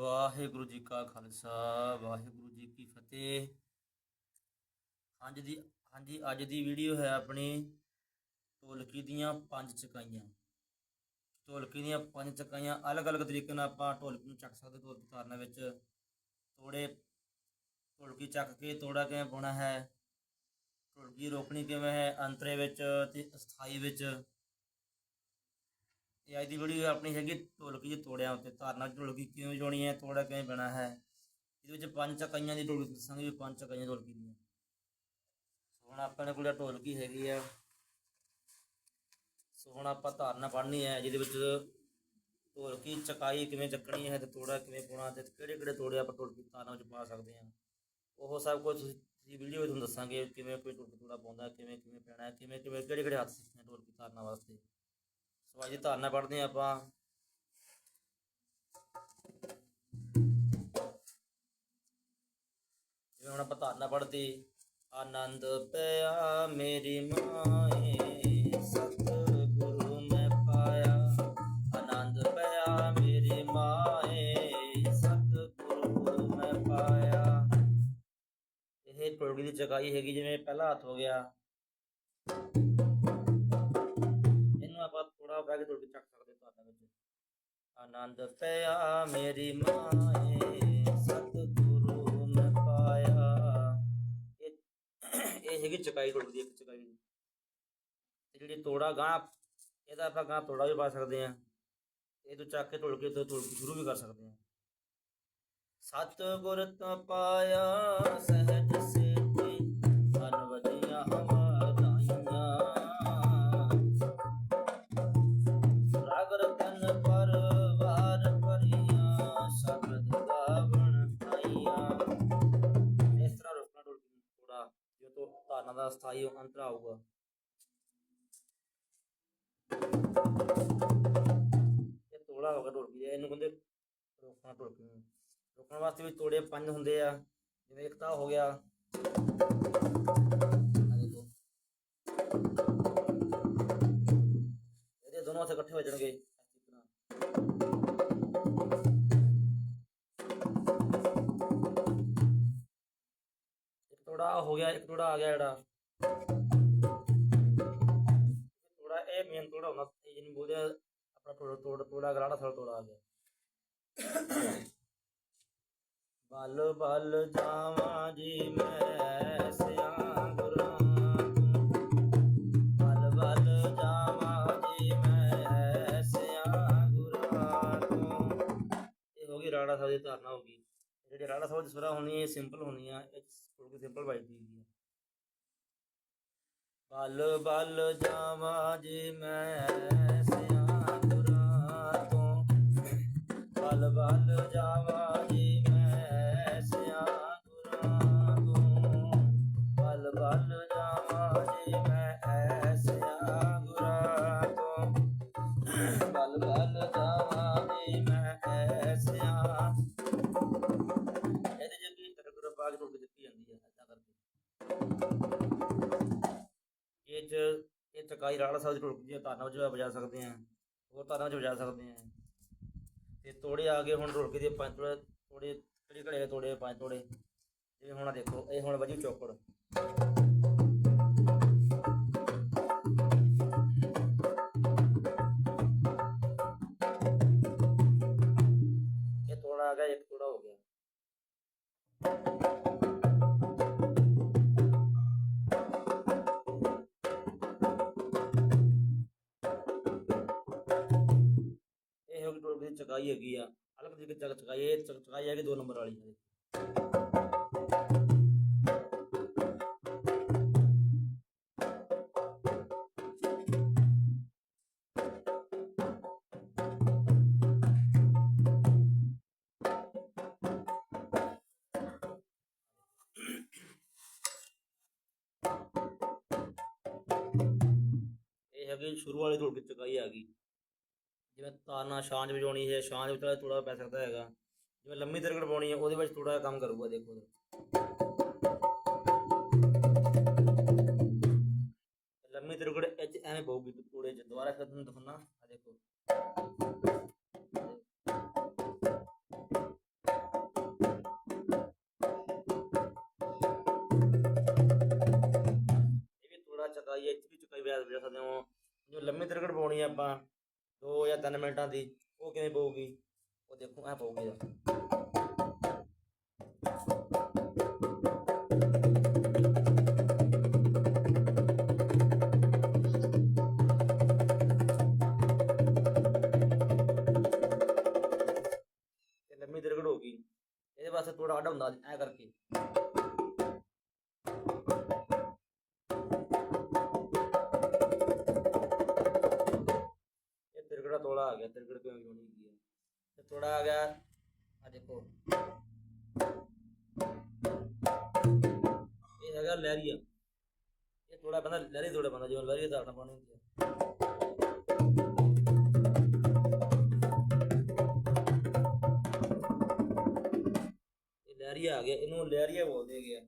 ਵਾਹਿਗੁਰੂ ਜੀ ਕਾ ਖਾਲਸਾ, ਵਾਹਿਗੁਰੂ ਜੀ ਕੀ ਫਤਿਹ। ਹਾਂਜੀ ਦੀ ਹਾਂਜੀ, ਅੱਜ ਦੀ ਵੀਡੀਓ ਹੈ ਆਪਣੀ ਢੋਲਕੀ ਦੀਆਂ ਪੰਜ ਚਕਾਈਆਂ। ਢੋਲਕੀ ਦੀਆਂ ਪੰਜ ਚਕਾਈਆਂ ਅਲੱਗ-ਅਲੱਗ ਤਰੀਕੇ ਨਾਲ ਆਪਾਂ ਢੋਲਕੀ ਨੂੰ ਚੱਕ ਸਕਦੇ ਢੋਲਕੀ ਧਾਰਨਾ ਵਿੱਚ ਤੋੜੇ ਢੋਲਕੀ ਚੱਕ ਕੇ ਤੋੜਾ ਕਿਵੇਂ ਪਾਉਣਾ ਹੈ, ਢੋਲਕੀ ਰੋਕਣੀ ਕਿਵੇਂ ਹੈ, ਅੰਤਰੇ ਵਿੱਚ ਤੇ ਅਸਥਾਈ ਵਿੱਚ ਇਹ ਅੱਜ ਦੀ ਵੀਡੀਓ ਆਪਣੀ ਹੈਗੀ ਢੋਲਕੀ ਦੇ ਤੋੜਿਆਂ ਉੱਤੇ, ਧਾਰਨਾ ਢੋਲਕੀ ਕਿਵੇਂ ਵਜਾਉਣੀ ਹੈ ਤੋੜਾ ਕਿਵੇਂ ਪੈਣਾ ਹੈ। ਇਹਦੇ ਵਿੱਚ ਪੰਜ ਚਕਾਈਆਂ ਦੀ ਢੋਲਕੀ ਦੱਸਾਂਗੇ ਵੀ ਪੰਜ ਚਕਾਈਆਂ ਢੋਲਕੀ ਦੀਆਂ। ਹੁਣ ਆਪਣੇ ਕੋਲ ਢੋਲਕੀ ਹੈਗੀ ਆ। ਸੋ ਹੁਣ ਆਪਾਂ ਧਾਰਨਾ ਪੜ੍ਹਨੀ ਹੈ, ਜਿਹਦੇ ਵਿੱਚ ਢੋਲਕੀ ਚਕਾਈ ਕਿਵੇਂ ਚੱਕਣੀ ਹੈ ਤੇ ਤੋੜਾ ਕਿਵੇਂ ਪਾਉਣਾ ਤੇ ਕਿਹੜੇ ਕਿਹੜੇ ਤੋੜੇ ਆਪਾਂ ਢੋਲਕੀ ਧਾਰਨਾ ਵਿੱਚ ਪਾ ਸਕਦੇ ਹਾਂ। ਉਹ ਸਭ ਕੁਝ ਤੁਸੀਂ ਵੀਡੀਓ ਵਿੱਚ ਤੁਹਾਨੂੰ ਦੱਸਾਂਗੇ ਕਿਵੇਂ ਕੋਈ ਢੋਲਕੀ ਤੋੜਾ ਪਾਉਂਦਾ, ਕਿਵੇਂ ਕਿਵੇਂ ਪੈਣਾ, ਕਿਵੇਂ ਕਿਵੇਂ ਕਿਹੜੇ ਕਿਹੜੇ ਹੱਥ ਸਿੱਖਣੇ ਢੋਲਕੀ ਧਾਰਨਾ ਵਾਸਤੇ। ਸੋ ਅੱਜ ਧਾਰਨਾ ਪੜ੍ਹਦੇ ਹਾਂ ਆਪਾਂ। ਜਿਵੇਂ ਹੁਣ ਆਪਾਂ ਧਾਰਨਾ ਪੜ੍ਹਦੇ ਆਨੰਦ ਪਿਆ ਮੇਰੀ ਮਾਏ, ਸਤਿਗੁਰੂ ਮੈਂ ਪਾਇਆ। ਆਨੰਦ ਪਿਆ ਮੇਰੀ ਮਾਏ, ਸਤਿਗੁਰੂ ਮੈਂ ਪਾਇਆ। ਇਹ ਟੋਲਗੀ ਦੀ ਚਕਾਈ ਹੈਗੀ ਜਿਵੇਂ ਪਹਿਲਾ ਹੱਥ ਹੋ ਗਿਆ। ਆਪਾਂ ਥੋੜਾ ਬੈਗ ਟੋਲਗੀ ਚੱਕ ਸਕਦੇ ਧਾਰਨਾ ਵਿੱਚ। ਆਨੰਦ ਪਿਆ ਮੇਰੀ ਮਾਏ, ਸਤਿਗੁਰੂ ਮੈਂ ਪਾਇਆ। ਇਹ ਇਹ ਹੈਗੀ ਚਕਾਈ ਟੁੱਟਦੀ ਇੱਕ ਚਕਾਈ। ਤੇ ਜਿਹੜੀ ਤੋੜਾ ਗਾਂ ਇਹਦਾ ਆਪਾਂ ਗਾਂ ਤੋੜਾ ਵੀ ਪਾ ਸਕਦੇ ਆ ਇਹ ਤੋਂ ਚੱਕ ਕੇ ਢੁਲ ਕੇ ਤੋਂ ਢੁਲ ਸ਼ੁਰੂ ਵੀ ਕਰ ਸਕਦੇ ਆ ਸਤਿਗੁਰ ਤਾਂ ਪਾਇਆ, ਸਹਿਜ ਧਾਰਨਾ ਦਾ ਸਥਾਈ ਅੰਤਰ ਆਊਗਾ। ਇਹ ਤੋੜਾ ਹੋਗਾ ਢੋਲਕੀ ਦਾ। ਇਹਨੂੰ ਕਹਿੰਦੇ ਰੋਕਣਾ ਢੋਲਕੀ ਨੂੰ। ਰੋਕਣ ਵਾਸਤੇ ਵੀ ਤੋੜੇ ਪੰਜ ਹੁੰਦੇ ਆ। ਜਿਵੇਂ ਇੱਕ ਤਾਂ ਹੋ ਗਿਆ। ਇਹਦੇ ਦੋਨੋਂ ਹੱਥ ਇਕੱਠੇ ਹੋ ਜਾਣਗੇ। ਇਸ ਤਰੀਕੇ ਨਾਲ ਹੋ ਗਿਆ, ਇੱਕ ਤੋੜਾ ਆ ਗਿਆ ਜਿਹੜਾ। ਤੋੜਾ ਇਹ ਮੇਨ ਤੋੜਾ ਹੁੰਦਾ ਇਹ ਜਿਹਨੂੰ ਬੋਲਦੇ ਆ, ਆਪਣਾ ਤੋੜਾ ਤੋੜਾ ਤੋੜਾ ਗਰਾੜਾ ਸਾਰਾ ਤੋੜਾ ਆ ਗਿਆ। ਬਲ ਬਲ ਜਾਵਾਂ ਜੀ ਮੈਂ ਸਿਆਂ ਗੁਰਾਂ ਬਲ ਬਲ ਜਾਵਾਂ ਜੀ ਮੈਂ ਸਿਆਂ ਗੁਰਾਂ ਇਹ ਹੋ ਗਈ ਰਾੜਾ ਸਾਹਿਬ ਦੀ ਧਾਰਨਾ ਹੋ ਗਈ। ਜਿਹੜੀ ਰਾੜਾ ਸਾਹਿਬ ਦੀ ਸੁਰਾ ਹੋਣੀ ਹੈ ਸਿੰਪਲ ਹੋਣੀ ਆ ਇਹ ਥੋੜੀ ਸਿੰਪਲ ਵੱਜਦੀ ਹੈਗੀ ਬਲ ਬਲ ਜਾਵਾਂ ਜੀ ਮੈਂ ਸਿਆਂ ਗੁਰਾਂ ਤੋਂ। ਬਲ ਬਲ ਜਾਵਾਂ ਜੀ ਮੈਂ ਸਿਆਂ ਤੋਂ। ਬਲ ਬਲ ਜਾਵਾਂ ਜੀ ਮੈਂ ਐਸਿਆਂ ਗੁਰਾਂ ਤੋਂ। ਬਲ ਬਲ ਜਾਵਾਂ ਜੀ ਮੈਂ ਐਸਿਆਂ ਇਹ ਚਕਾਈ ਰਾੜਾ ਸਾਹਿਬ ਦੀ ਢੋਲਕੀ ਦੀ ਤਾਨਾ ਵਿੱਚ ਵਜਾ ਸਕਦੇ ਆ ਹੋਰ ਤਾਨਾ ਵਿੱਚ ਵਜਾ ਸਕਦੇ ਆ ਤੇ ਤੋੜੇ ਆ ਗਏ ਹੁਣ ਢੋਲਕੀ ਦੇ ਪੰਜ ਤੋੜੇ ਤੋੜੇ ਕਿਹੜੇ ਘੜੇ ਤੋੜੇ, ਪੰਜ ਤੋੜੇ? ਜਿਵੇਂ ਹੁਣ ਦੇਖੋ, ਇਹ ਹੁਣ ਵਜੀ ਚੌਕੜ ਹੋ ਗਈ ਢੋਲਕੀ ਦੀ ਚਕਾਈ ਹੈਗੀ ਆ ਅਲੱਗ ਤਰੀਕੇ ਚੱਕ ਚਕਾਈ ਇਹ ਚੱਕ- ਚਕਾਈ ਹੈਗੀ ਦੋ ਨੰਬਰ ਵਾਲੀ ਹੈ ਇਹ ਹੈਗੀ ਸ਼ੁਰੂ ਵਾਲੀ ਢੋਲਕੀ ਚਕਾਈ ਆ ਗਈ ਜਿਵੇਂ ਤਾਰਨਾ ਛਾਂਜ ਵਜਾਉਣੀ ਹੈ ਛਾਂਜ ਵਿੱਚ ਥੋੜਾ ਪੈ ਸਕਦਾ ਹੈਗਾ। ਜਿਵੇਂ ਲੰਮੀ ਤਰਕੜ ਪਾਉਣੀ ਹੈ, ਉਹਦੇ ਵਿੱਚ ਥੋੜਾ ਕੰਮ ਕਰੂਗਾ, ਦੇਖੋ ਲੰਮੀ ਤਰਕੜ ਐਚ ਐਵੇਂ ਪਾਉਗੀ ਟੁਕੜੇ ਚ। ਦੁਬਾਰਾ ਫਿਰ ਤੁਹਾਨੂੰ ਦਿਖਾਉਣਾ ਆ ਦੇਖੋ। ਇਹ ਵੀ ਥੋੜਾ ਚਕਾਈ ਐਚ ਵੀ ਚੁਕਾਈ ਵਿਆਜ ਸਕਦੇ ਹੋ। ਜੋ ਲੰਮੀ ਤਰਕੜ ਪਾਉਣੀ ਹੈ ਆਪਾਂ 2 ਜਾਂ 3 ਮਿੰਟਾਂ ਦੀ ਉਹ ਕਿਵੇਂ ਪਊਗੀ? ਉਹ ਦੇਖੋ ਐ ਪਊਗੀ। ਤੋੜਾ ਆ ਗਿਆ ਤਿਰਗੜ ਕਿਉਂ ਹੋਣੀ ਕੀ ਹੈ ਤੇ ਤੋੜਾ ਆ ਹੈਗਾ ਲਹਿਰੀਆ। ਇਹ ਤੋੜਾ ਬੰਦਾ ਲਹਿਰੀ ਤੋੜਾ ਬੰਦਾ, ਜਿਵੇਂ ਲਹਿਰੀ ਦਾ ਆਪਣਾ ਪਾਣੀ ਹੁੰਦੀ ਹੈ ਲਹਿਰੀਆ ਆ ਗਿਆ। ਇਹਨੂੰ ਲਹਿਰੀਆ ਬੋਲਦੇ ਹੈਗੇ ਆ।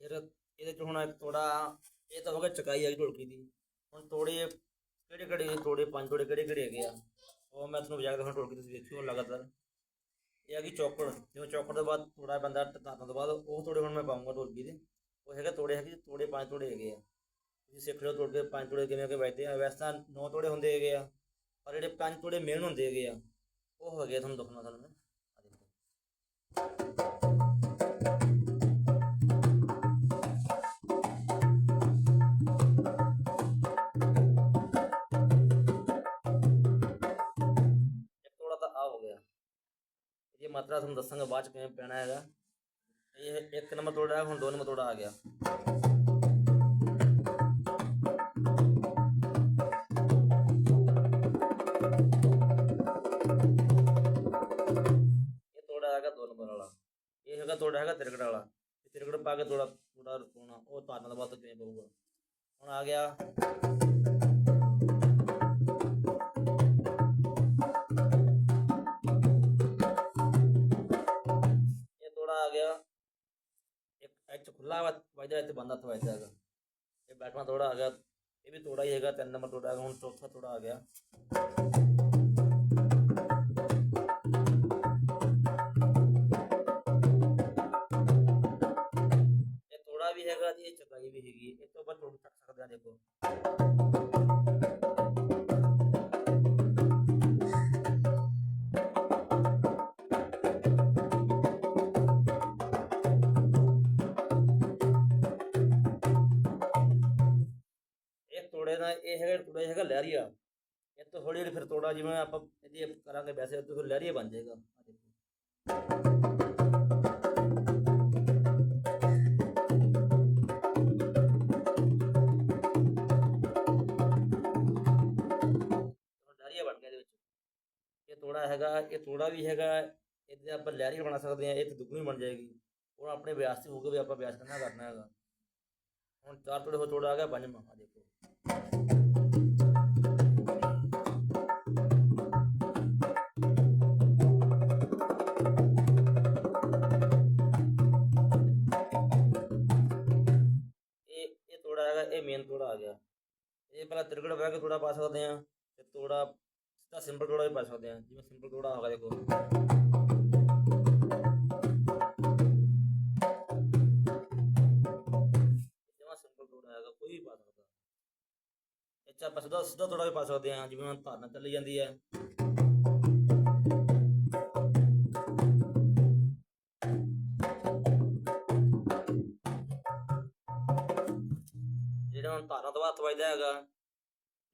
ਫਿਰ ਇਹਦੇ ਚ ਹੁਣ ਇੱਕ ਤੋੜਾ ਇਹ ਤਾਂ ਹੋ ਗਿਆ ਚਕਾਈ ਆ ਗਈ ਢੋਲਕੀ ਦੀ। ਹੁਣ ਤੋੜੇ ਕਿਹੜੇ ਕਿਹੜੇ ਤੋੜੇ ਪੰਜ ਤੋੜੇ ਕਿਹੜੇ ਕਿਹੜੇ ਹੈਗੇ ਆ? ਉਹ ਮੈਂ ਤੁਹਾਨੂੰ ਵਜਾ ਕੇ ਹੁਣ ਢੋਲਕੀ ਤੁਸੀਂ ਵੇਖਿਓ ਲਗਾਤਾਰ। ਇਹ ਆ ਗਈ ਚੌਕੜ। ਜਿਵੇਂ ਚੌਕੜ ਤੋਂ ਬਾਅਦ ਤੋੜਾ ਬੰਦਾ ਟਤਾਂ ਤੋਂ ਬਾਅਦ ਉਹ ਤੋੜੇ ਹੁਣ ਮੈਂ ਪਾਉਂਗਾ ਢੋਲਕੀ ਦੇ। ਉਹ ਹੈਗੇ ਤੋੜੇ ਹੈਗੇ, ਤੋੜੇ ਪੰਜ ਤੋੜੇ ਹੈਗੇ ਆ। ਤੁਸੀਂ ਸਿੱਖ ਲਿਓ ਤੋੜ ਕੇ ਪੰਜ ਤੋੜੇ ਕਿਵੇਂ ਕਿ ਵੱਜਦੇ ਆ। ਵੈਸੇ ਤਾਂ ਨੌ ਤੋੜੇ ਹੁੰਦੇ ਹੈਗੇ ਆ, ਪਰ ਜਿਹੜੇ ਪੰਜ ਤੋੜੇ ਮੇਨ ਹੁੰਦੇ ਹੈਗੇ ਆ, ਉਹ ਹੈਗੇ ਤੁਹਾਨੂੰ ਦਿਖਾਉਣਾ ਤੁਹਾਨੂੰ ਮੈਂ। ਆ ਦੇਖੋ। ਮਾਤਰਾ ਤੁਹਾਨੂੰ ਦੱਸਾਂਗਾ ਬਾਅਦ ਚ ਕਿਵੇਂ ਪੈਣਾ ਹੈਗਾ। ਇਹ ਇੱਕ ਨੰਬਰ ਤੋੜਾ ਹੁਣ ਦੋ ਨੰਬਰ ਤੋੜਾ ਆ ਗਿਆ। ਇਹ ਤੋੜਾ ਹੈਗਾ ਦੋ ਨੰਬਰ ਵਾਲਾ। ਇਹ ਹੈਗਾ ਤੋੜਾ ਹੈਗਾ ਤਿਰਕੜ ਵਾਲਾ। ਇਹ ਤਿਰਕੜ ਪਾ ਕੇ ਤੋੜਾ ਤੋੜਾ ਪਾਉਣਾ ਉਹ ਤਾਰਨ ਦਾ ਬਾਅਦ ਕਿਵੇਂ ਪਊਗਾ। ਹੁਣ ਆ ਗਿਆ। ਇੱਕ ਇੱਥੇ ਖੁੱਲਾ ਵਜਦਾ ਇੱਥੇ ਬੰਦ ਹੱਥ ਵਜਦਾ ਹੈਗਾ ਇਹ ਬੈਠਵਾ ਤੋੜਾ ਆ ਗਿਆ ਇਹ ਵੀ ਤੋੜਾ ਹੀ ਹੈਗਾ ਤਿੰਨ ਨੰਬਰ ਤੋੜਾ ਹੈਗਾ ਹੁਣ ਚੌਥਾ ਤੋੜਾ ਆ ਗਿਆ ਇਹ ਤੋੜਾ ਵੀ ਹੈਗਾ ਜੀ ਇਹ ਚਕਾਈ ਵੀ ਹੈਗੀ ਇਹ ਤੋਂ ਬਾਅਦ ਤੋੜ ਚੱਕ ਇਹ ਹੈਗਾ ਤੋੜਾ ਹੈਗਾ ਲਹਿਰੀਆ। ਇਹ ਤੋਂ ਹੌਲੀ ਹੌਲੀ ਫਿਰ ਥੋੜਾ ਜਿਵੇਂ ਆਪਾਂ ਇਹਦੀ ਕਰਾਂਗੇ ਵੈਸੇ, ਉਹ ਤੋਂ ਫਿਰ ਲਹਿਰੀਆ ਬਣ ਜਾਏਗਾ। ਆ ਦੇਖੋ। ਹੁਣ ਲਹਿਰੀਆ ਬਣ ਗਿਆ ਇਹਦੇ ਵਿੱਚ। ਇਹ ਤੋੜਾ ਹੈਗਾ, ਇਹ ਥੋੜਾ ਵੀ ਹੈਗਾ, ਇਹਦੇ ਆਪਾਂ ਲਹਿਰੀਆ ਬਣਾ ਸਕਦੇ ਹਾਂ, ਇਹ ਤੇ ਦੁੱਗਣੀ ਬਣ ਜਾਏਗੀ। ਉਹ ਆਪਣੇ ਵਿਆਸ ਤੇ ਹੋਊਗਾ ਵੀ ਆਪਾਂ ਵਿਆਸ ਕਰਨਾ ਕਰਨਾ ਹੈਗਾ। ਹੁਣ ਚਾਰ ਤੋੜੇ ਹੋ ਤੋੜਾ ਆ ਗਿਆ ਪੰਜਵਾਂ ਆ ਦੇਖੋ। ਇਹ ਇਹ ਤੋੜਾ ਹੈਗਾ ਇਹ ਮੇਨ ਤੋੜਾ ਆ ਗਿਆ। ਇਹ ਪਹਿਲਾਂ ਤਿਰਗੜ ਬਹਿ ਕੇ ਤੋੜਾ ਪਾ ਸਕਦੇ ਆ ਤੇ ਤੋੜਾ ਸਿੱਧਾ ਸਿੰਪਲ ਤੋੜਾ ਵੀ ਪਾ ਸਕਦੇ ਆ ਕੋਈ ਵੀ ਪਾ ਸਕਦਾ। ਇਹ ਆਪਾਂ ਸਿੱਧਾ ਸਿੱਧਾ ਤੋੜਾ ਵੀ ਪਾ ਸਕਦੇ ਆ ਜਿਵੇਂ ਹੁਣ ਧਾਰਨਾ ਚੱਲੀ ਜਾਂਦੀ ਹੈ। ਜਿਹੜਾ ਹੁਣ ਧਾਰਨਾ ਤੋਂ ਬਾਅਦ ਵੱਜਦਾ ਹੈਗਾ,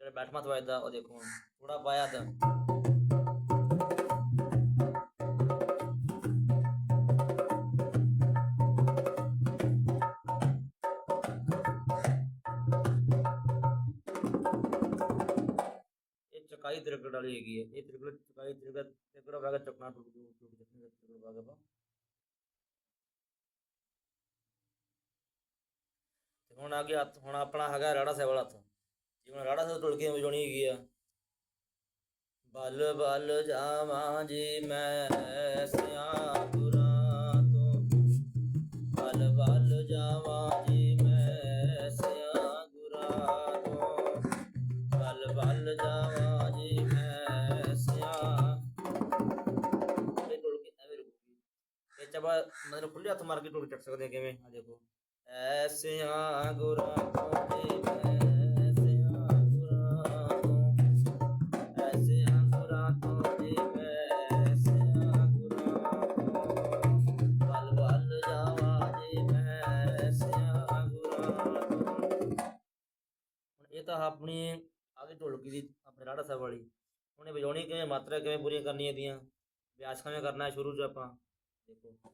ਜਿਹੜਾ ਬੈਠਵਾਂ ਤੋਂ ਵੱਜਦਾ, ਉਹ ਦੇਖੋ ਥੋੜਾ ਪਾਇਆ ਤਾਂ। ਇਹ ਚਕਾਈ ਤਿਰਕੜ ਵਾਲੀ ਹੈਗੀ ਹੈ। ਇਹ ਤਿਰਕੜ ਚਕਾਈ ਤਿਰਕੜ ਤਿਰਕੜ ਵਾਗਾ ਚਕਣਾ ਟੁੱਟ ਜੂ ਟੁੱਟ ਤੇ ਹੁਣ ਆ ਗਿਆ ਹੱਥ, ਹੁਣ ਆਪਣਾ ਹੈਗਾ ਰਾੜਾ ਸਾਹਿਬ ਵਾਲਾ ਹੱਥ। ਜਿਵੇਂ ਰਾੜਾ ਸਾਹਿਬ ਟੁੱਟ ਕੇ ਵਜਾਉਣੀ ਹੈਗੀ ਆ। ਬਲ ਬਲ ਜਾਵਾਂ ਜੀ ਮੈਂ। ਮੈਂ ਐਸਿਆਂ ਗੁਰਾਂ ਤੋਂ ਬਲ ਬਲ ਜਾਵਾ ਜੀ ਮੈਂ ਐਸਿਆਂ ਗੁਰਾਂ ਤੋਂ ਹੁਣ ਇਹ ਤਾਂ ਆਪਣੀ ਆਗੇ ਢੋਲਕੀ ਦੀ ਆਪਣੇ ਰਾੜਾ ਸਾਹਿਬ ਵਾਲੀ ਹੁਣ ਇਹ ਵਜਾਉਣੀ ਕਿਵੇਂ ਮਾਤਰਾ ਕਿਵੇਂ ਪੂਰੀਆਂ ਕਰਨੀਆਂ ਇਹਦੀਆਂ ਵਿਆਸ ਕਿਵੇਂ ਕਰਨਾ ਹੈ ਸ਼ੁਰੂ ਚ ਆਪਾਂ ਦੇਖੋ ਹੁਣ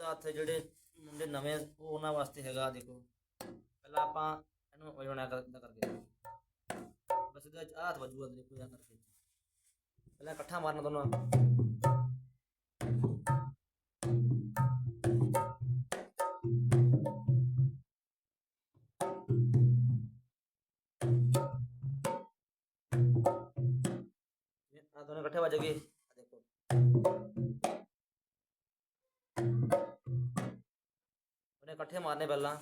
ਸਿੱਧਾ ਹੱਥ ਜਿਹੜੇ ਮੁੰਡੇ ਨਵੇਂ, ਉਹ ਉਹਨਾਂ ਵਾਸਤੇ ਹੈਗਾ, ਦੇਖੋ। ਪਹਿਲਾਂ ਆਪਾਂ ਇਹਨੂੰ ਵਜਾਉਣਾ ਕਰ ਕਰਕੇ ਬਸ ਇਹਦਾ ਹੱਥ ਵੱਜੂਗਾ ਦੇਖੋ ਇਦਾਂ ਕਰਕੇ। ਪਹਿਲਾਂ ਇਕੱਠਾ ਮਾਰਨਾ ਦੋਨੋਂ। ਦੋਨੋਂ ਇਕੱਠੇ ਵੱਜ ਗਏ। ਮਾਰਨੇ ਪਹਿਲਾਂ।